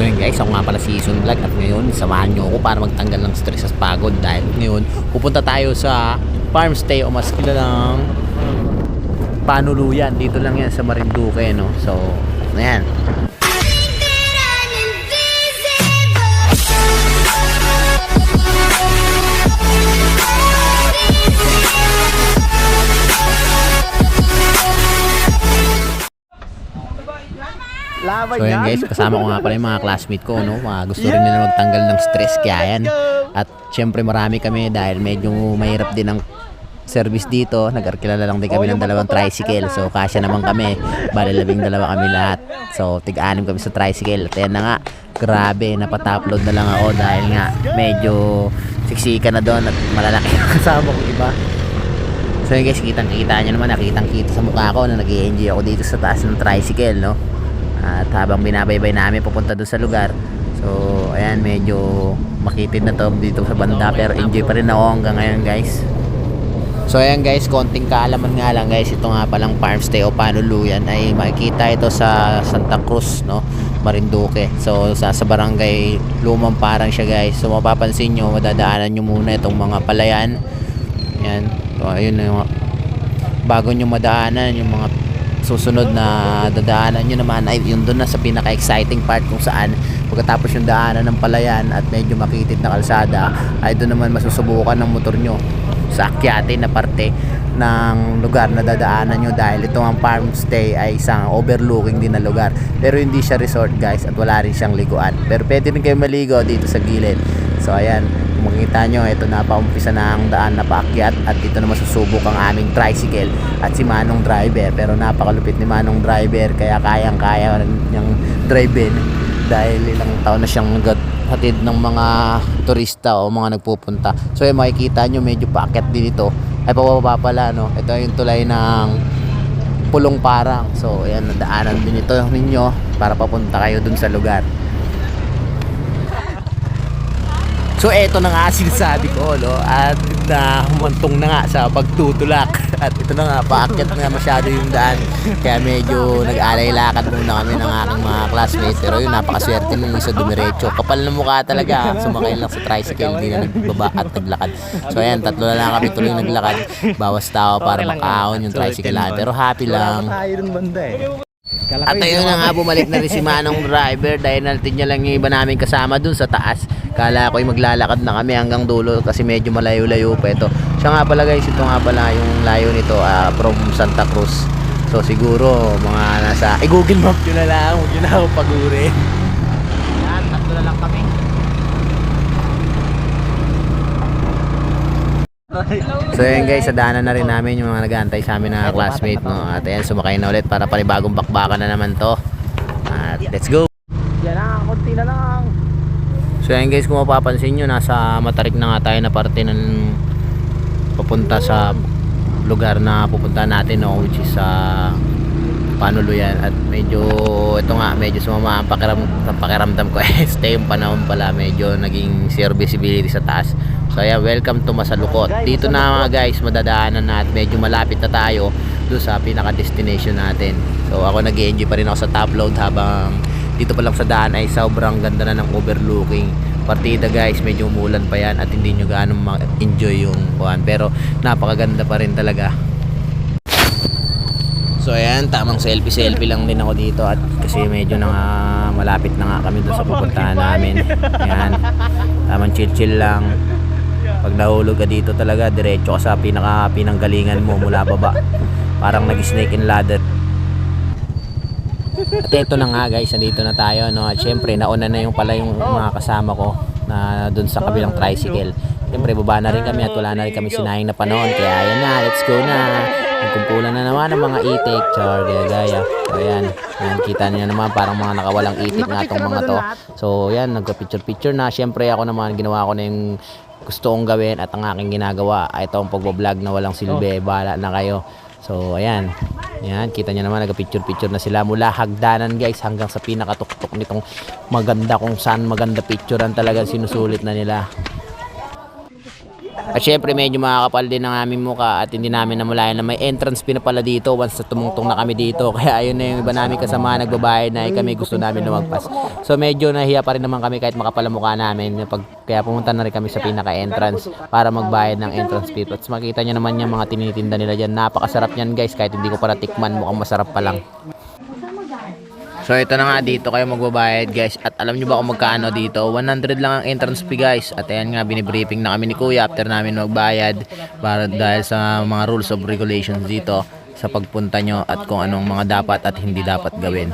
So yun guys, ako nga pala si Vlog at ngayon samahan nyo ako para magtanggal ng stress at pagod dahil ngayon pupunta tayo sa farm stay o mas kilalang panuluyan. Dito lang yan sa Marinduque no. So, ayan. So yan guys, kasama ko nga pala yung mga classmate ko, no? Mga gusto rin nila magtanggal ng stress, kaya yan. At syempre marami kami dahil medyo mahirap din ang service dito. Nag-arkilala lang din kami ng dalawang tricycle. So kasya naman kami. Bali labing dalawa kami lahat. So tig-anim kami sa tricycle. At yan na nga, grabe, napatupload na lang ako dahil nga medyo siksika na doon at malalaki ang kasama kong iba. So yun guys, kitang kita nyo naman, nakitang kita sa mukha ko na nag enjoy ako dito sa taas ng tricycle, no? At habang binabaybay namin papunta doon sa lugar. So, ayan, medyo makitid na to dito sa banda pero enjoy pa rin ako hanggang ngayon guys. So ayan guys, konting kaalaman nga lang guys, ito nga palang farm stay o panuluyan ay makikita ito sa Santa Cruz, no? Marinduque. So sa, sa barangay Lumang Parang siya guys. So mapapansin nyo, madadaanan nyo muna itong mga palayan. Yan. So ayun yung bago nyo madaanan yung mga susunod na dadaanan nyo naman ay yung doon na sa pinaka-exciting part kung saan pagkatapos yung daanan ng palayan at medyo makitid na kalsada ay doon naman masusubukan ng motor nyo sa akyate na parte ng lugar na dadaanan nyo dahil ito ang farm stay ay isang overlooking din na lugar. Pero hindi siya resort guys at wala rin siyang liguan. Pero pwede rin kayo maligo dito sa gilid so ayan kung makikita nyo ito na paumpisa na ang daan na paakyat at dito na masusubok ang aming tricycle at si Manong driver pero napakalupit ni Manong driver kaya kayang kaya niyang drive dahil ilang taon na siyang hatid ng mga turista o mga nagpupunta. So yung makikita nyo medyo paakyat din ito. Ay pababa pala no. Ito yung tulay ng Pulong Parang. So ayan nadaanan din ito ninyo para papunta kayo dun sa lugar. So eto na nga sinasabi ko no? At na humantong na nga sa pagtutulak. At ito na nga paakyat na masyado yung daan. Kaya medyo nag-alay lakad muna kami ng aking mga classmates. Pero yun napakaswerte nung isa dumiretso. Kapal na mukha talaga sumakay lang sa tricycle hindi na nagbaba at naglakad. So ayan tatlo na lang kami tuloy naglakad. Bawas tao para makaahon yung tricycle pero happy lang at ayun na nga, bumalik na rin si Manong driver dahil natin niya lang yung iba namin kasama dun sa taas. Kala ko ay maglalakad na kami hanggang dulo kasi medyo malayo-layo pa ito. Siya nga pala guys, ito nga pala yung layo nito ah, from Santa Cruz. So siguro mga nasa, i-google map nyo na lang, huwag nyo na ako pagurin. Yan, tatlo na lang kami. So yun guys, sa daanan na rin namin yung mga nag-aantay sa amin na classmate no. At ayan, sumakay na ulit para panibagong bakbakan na naman to. At let's go! Yan na, konti na lang. So yan guys, kung mapapansin nyo, nasa matarik na nga tayo na parte ng papunta sa lugar na pupunta natin no, which is sa Panuluyan at medyo ito nga medyo sumama ang pakiram, pakiramdam ko. Eh stay yung panahon pala medyo naging zero visibility sa taas. So yeah welcome to Masalukot. Dito na mga guys madadaanan na at medyo malapit na tayo doon sa pinaka destination natin. So ako nag enjoy pa rin ako sa top load habang dito pa lang sa daan ay sobrang ganda na ng overlooking partida guys. Medyo umulan pa yan at hindi nyo gaano ma-enjoy yung kuhan pero napakaganda pa rin talaga So ayan, tamang selfie-selfie lang din ako dito at kasi medyo na nga malapit na nga kami doon sa pupuntahan namin. Ayan, tamang chill-chill lang. Pag nahulog ka dito talaga, diretso ka sa pinaka pinanggalingan mo mula baba. Parang nag-snake and ladder. At ito na nga guys, nandito na tayo. No? At syempre, nauna na yung pala yung mga kasama ko na doon sa kabilang tricycle. Syempre, baba na rin kami at wala na rin kami sinayang na panahon. Kaya ayan na, let's go na. Nagkumpulan na naman ng mga itik, char, gaya gaya. So ayan, ayan kita niyo naman parang mga nakawalang itik nga tong mga to. So ayan, nagka-picture-picture na. Syempre ako naman, ginawa ko na yung gusto kong gawin at ang aking ginagawa ay itong pagbablog na walang silbi. Bahala na kayo. So ayan, Yan, kita niyo naman nagka-picture-picture na sila mula hagdanan guys hanggang sa pinakatuktok nitong maganda kung saan maganda picturean talaga sinusulit na nila. At syempre medyo makakapal din ang aming muka at hindi namin namulayan na may entrance na pala dito once na tumungtong na kami dito. Kaya ayun na yung iba namin kasama nagbabayad na eh, kami gusto namin lumagpas. So medyo nahiya pa rin naman kami kahit makapal ang mukha namin. Pag, kaya pumunta na rin kami sa pinaka-entrance para magbayad ng entrance fee. At makita nyo naman yung mga tinitinda nila dyan. Napakasarap yan guys kahit hindi ko pa natikman mukhang masarap pa lang. So ito na nga dito kayo magbabayad guys. At alam nyo ba kung magkano dito? 100 lang ang entrance fee guys. At ayan nga binibriefing na kami ni kuya after namin magbayad para dahil sa mga rules of regulations dito sa pagpunta nyo at kung anong mga dapat at hindi dapat gawin.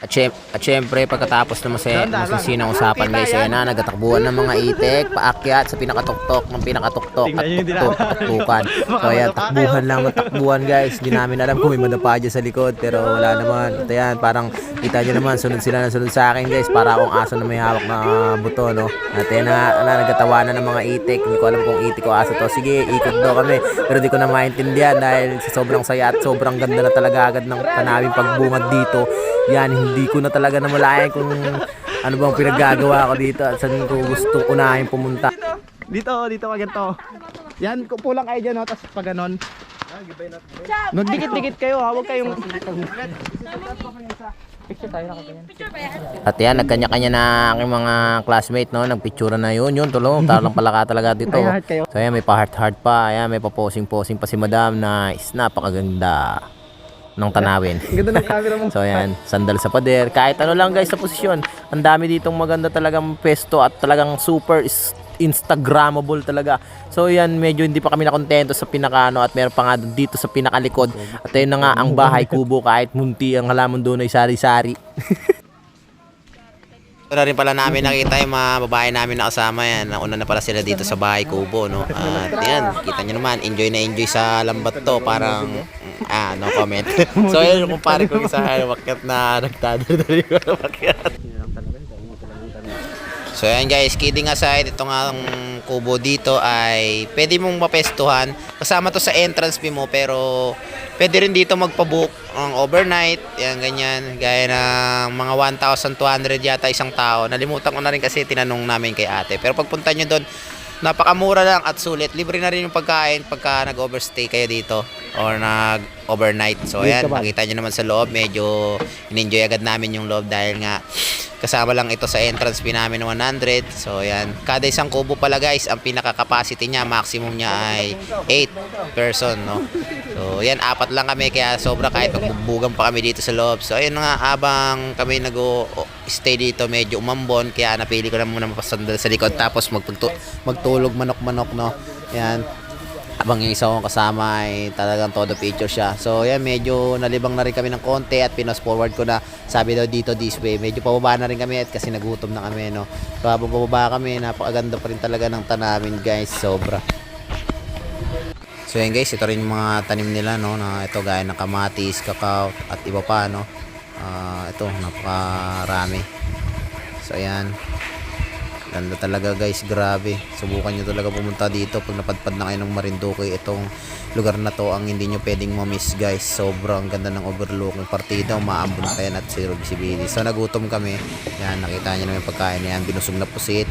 At, syem- at syempre, pagkatapos na masaya, masasinang usapan guys, ayan na, nagtatakbuhan ng mga itek, paakyat sa pinakatuktok ng pinakatuktok at tuktok at tuktukan. So ayan, takbuhan lang ng takbuhan guys. Hindi namin alam kung may madapa dyan sa likod, pero wala naman. Ito yan, parang kita nyo naman, sunod sila na sunod sa akin guys, para akong aso na may hawak na buto, no? At ayan na, na nagkatawanan ng mga itek, hindi ko alam kung itik o aso to. Sige, ikot daw kami, pero di ko na maintindihan dahil sa sobrang saya at sobrang ganda na talaga agad ng kanaming pagbungad dito. Yan, hindi ko na talaga namalayan kung ano bang pinaggagawa ko dito at saan ko gustong unahin pumunta. Dito, dito ka ganito. Yan, kupo lang kayo dyan, no? Tapos pag ganon. Magdikit-dikit kayo, ha? Huwag kayong... At yan, nagkanya-kanya na aking mga classmate, no? Nagpicture na yun, yun, tulong. Talang palaka talaga dito. So ayan, may pa-heart-heart pa. Ayan, may pa-posing-posing pa si madam is napakaganda ng tanawin. Ganda ng camera mo. So ayan, sandal sa pader. Kahit ano lang guys sa posisyon. Ang dami ditong maganda talagang pesto at talagang super Instagrammable talaga. So yan, medyo hindi pa kami nakontento sa pinakaano at meron pa nga dito sa pinakalikod. At ayun na nga ang bahay kubo kahit munti ang halaman doon ay sari-sari. Ito rin pala namin nakita yung mga babae namin na kasama yan. Nauna na pala sila dito sa bahay kubo, no? At yan, kita nyo naman, enjoy na enjoy sa lambat to. Parang, mm, ah, no comment. so yun, kung pare ko isa wakyat na nagdadali ko na wakyat. So yan guys, kidding aside, ito nga ang kubo dito ay pwede mong mapestuhan. Kasama to sa entrance mo pero pwede rin dito magpabook ang overnight. Yan ganyan, gaya ng mga 1,200 yata isang tao. Nalimutan ko na rin kasi tinanong namin kay ate. Pero pagpunta nyo doon, napakamura lang at sulit. Libre na rin yung pagkain pagka nag-overstay kayo dito or nag-overnight. So ayan, nakita nyo naman sa loob, medyo in-enjoy agad namin yung loob dahil nga kasama lang ito sa entrance fee namin ng 100. So ayan, kada isang kubo pala guys, ang pinaka capacity niya, maximum niya ay 8 person, no. So ayan, apat lang kami kaya sobra kahit magbubugan pa kami dito sa loob. So ayun nga, habang kami nag-stay dito, medyo umambon kaya napili ko na muna mapasandal sa likod tapos magtulog manok-manok, no. Ayan, habang yung isa kong kasama ay talagang todo picture siya. So yan, medyo nalibang na rin kami ng konti at pinos forward ko na sabi daw dito this way. Medyo pababa na rin kami at kasi nagutom na kami, no. So habang pababa kami, napakaganda pa rin talaga ng tanawin guys, sobra. So yan guys, ito rin yung mga tanim nila, no, na ito gaya ng kamatis, kakao at iba pa, no. Ah, ito, napakarami. So ayan, Ganda talaga guys, grabe. Subukan nyo talaga pumunta dito pag napadpad na kayo ng Marinduque. Itong lugar na to ang hindi nyo pwedeng ma-miss guys. Sobrang ganda ng overlook ng partida. Umaambon pa yan at zero visibility. So nagutom kami. Yan, nakita nyo naman yung pagkain yan. Binusog na pusit.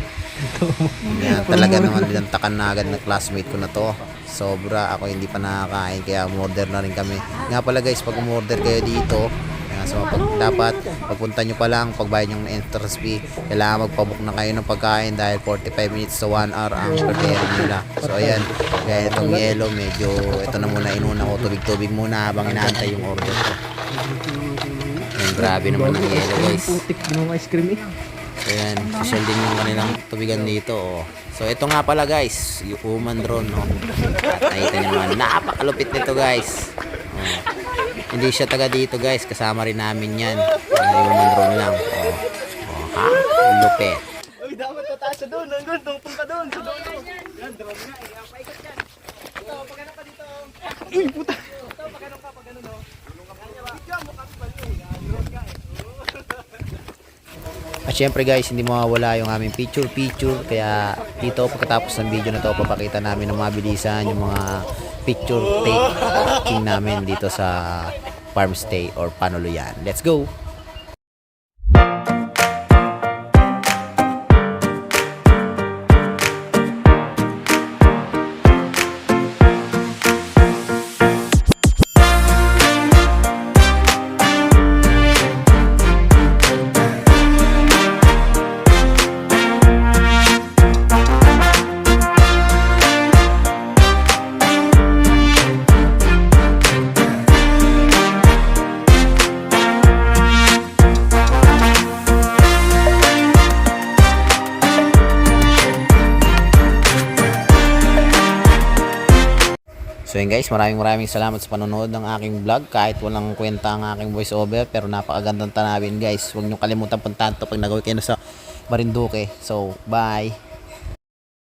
Yan, talaga naman binantakan na agad ng classmate ko na to. Sobra, ako hindi pa nakakain kaya umorder na rin kami. Nga pala guys, pag umorder kayo dito, Ayan, so pag, dapat pagpunta nyo pa lang, pagbayad nyo ng entrance fee, kailangan magpabook na kayo ng pagkain dahil 45 minutes to 1 hour ang preparing nila. So ayan, kaya itong yellow, medyo ito na muna inuna ko, tubig-tubig muna habang inaantay yung order ko. Ayan, grabe naman ang yellow guys. Putik yung ice cream eh. So yan, social din yung kanilang tubigan dito. Oh. So ito nga pala guys, yung human drone. No? At nakita nyo naman, napakalupit nito guys. Oh. Hindi siya taga dito guys, kasama rin namin yan. Uh, human drone lang. Oh. Oh, ha? Lupit. Uy, dapat tataas doon. Nandun, tungtong ka doon. Sa doon. Yan, drone nga. eh. Paikot yan. Ito, pagano ka dito. Uy, puta. Ito, pagano ka, pagano no. Bigyan mo kami baliw. Yan, drone nga eh. At syempre guys, hindi mawawala yung aming picture-picture. Kaya dito pagkatapos ng video na to, papakita namin ng mabilisan yung mga picture taking namin dito sa farm stay or Panuluyan. Let's go! So yun guys, maraming maraming salamat sa panonood ng aking vlog. Kahit walang kwenta ang aking voice over, pero napakagandang tanawin guys. Huwag nyo kalimutan puntahan to pag nagawin kayo sa Marinduque. So, bye!